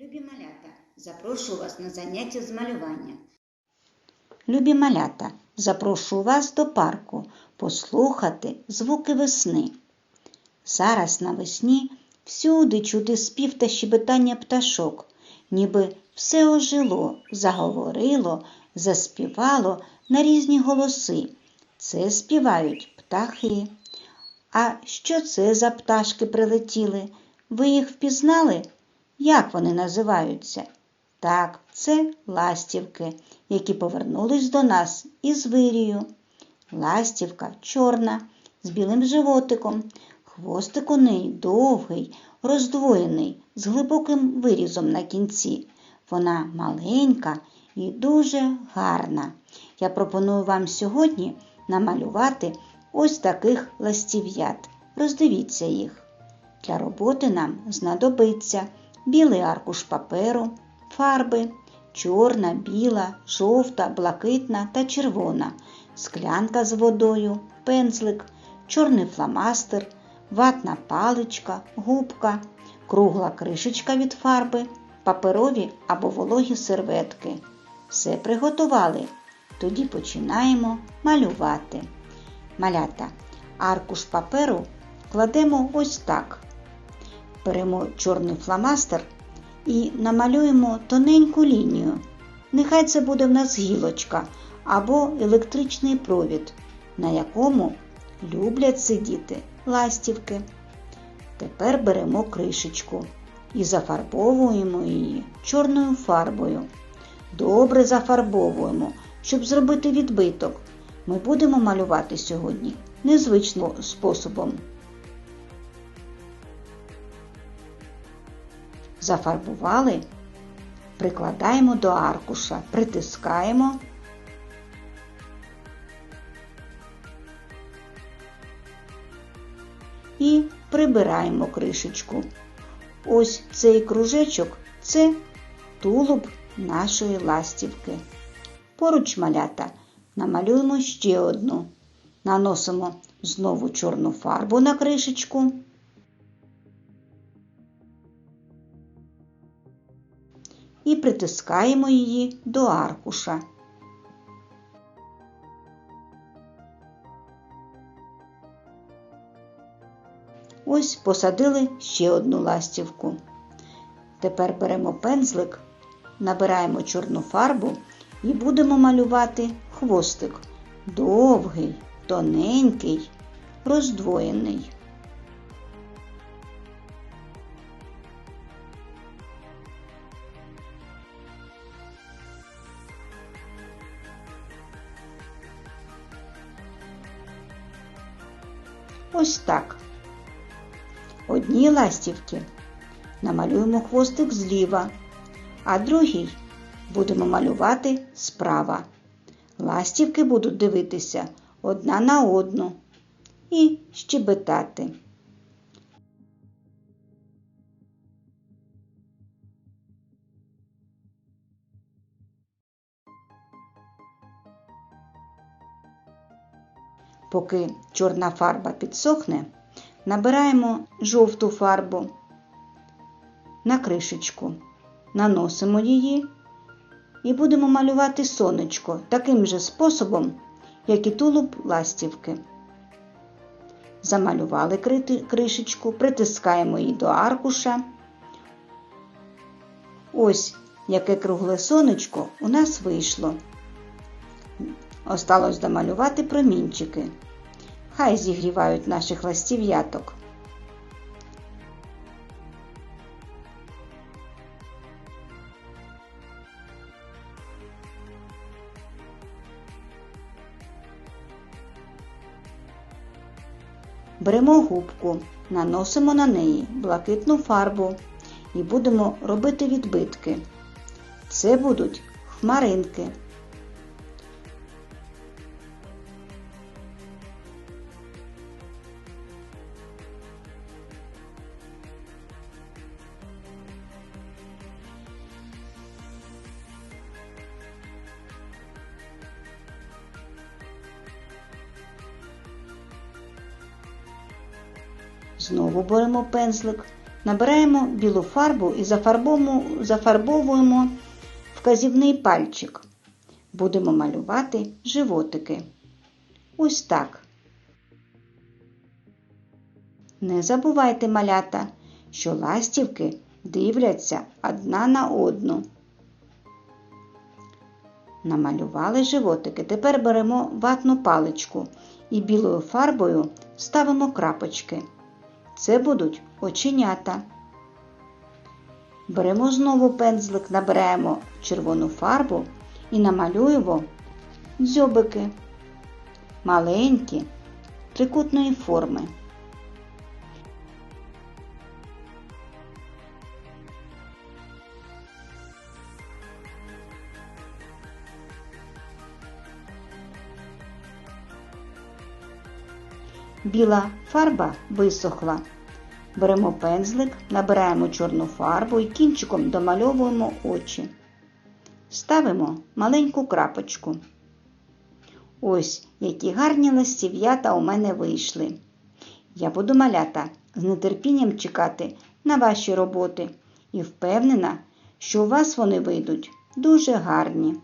Любі малята, запрошую вас на заняття з малювання. Любі малята, запрошую вас до парку послухати звуки весни. Зараз навесні всюди чути спів та щебетання пташок, ніби все ожило, заговорило, заспівало на різні голоси. Це співають птахи. А що це за пташки прилетіли? Ви їх впізнали? Як вони називаються? Так, це ластівки, які повернулись до нас із вирію. Ластівка чорна, з білим животиком. Хвостик у неї довгий, роздвоєний, з глибоким вирізом на кінці. Вона маленька і дуже гарна. Я пропоную вам сьогодні намалювати ось таких ластів'ят. Роздивіться їх. Для роботи нам знадобиться білий аркуш паперу, фарби чорна, біла, жовта, блакитна та червона, склянка з водою, пензлик, чорний фломастер, ватна паличка, губка, кругла кришечка від фарби, паперові або вологі серветки. Все приготували. Тоді починаємо малювати. Малята, аркуш паперу кладемо ось так. Беремо чорний фломастер і намалюємо тоненьку лінію. Нехай це буде в нас гілочка або електричний провід, на якому люблять сидіти ластівки. Тепер беремо кришечку і зафарбовуємо її чорною фарбою. Добре зафарбовуємо, щоб зробити відбиток. Ми будемо малювати сьогодні незвичним способом. Зафарбували, прикладаємо до аркуша, притискаємо. І прибираємо кришечку. Ось цей кружечок це тулуб нашої ластівки. Поруч малята намалюємо ще одну. Наносимо знову чорну фарбу на кришечку. І притискаємо її до аркуша. Ось посадили ще одну ластівку. Тепер беремо пензлик, набираємо чорну фарбу і будемо малювати хвостик. Довгий, тоненький, роздвоєний. Ось так. Одній ластівки намалюємо хвостик зліва, а другий будемо малювати справа. Ластівки будуть дивитися одна на одну і щебетати. Поки чорна фарба підсохне, набираємо жовту фарбу на кришечку, наносимо її і будемо малювати сонечко таким же способом, як і тулуб ластівки. Замалювали кришечку, притискаємо її до аркуша. Ось яке кругле сонечко у нас вийшло. Осталось домалювати промінчики. Хай зігрівають наших ластів'яток. Беремо губку, наносимо на неї блакитну фарбу і будемо робити відбитки. Це будуть хмаринки. Знову беремо пензлик Набираємо білу фарбу і зафарбовуємо, вказівний пальчик. Будемо малювати животики. Ось так. Не забувайте, малята, що ластівки дивляться одна на одну. Намалювали животики. Тепер беремо ватну паличку і білою фарбою ставимо крапочки. Це будуть оченята. Беремо знову пензлик, набираємо червону фарбу і намалюємо дзьобики маленькі трикутної форми. Біла фарба висохла. Беремо пензлик, набираємо чорну фарбу і кінчиком домальовуємо очі. Ставимо маленьку крапочку. Ось які гарні листів'ята у мене вийшли. Я буду малята з нетерпінням чекати на ваші роботи і впевнена, що у вас вони вийдуть дуже гарні.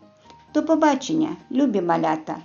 До побачення, любі малята!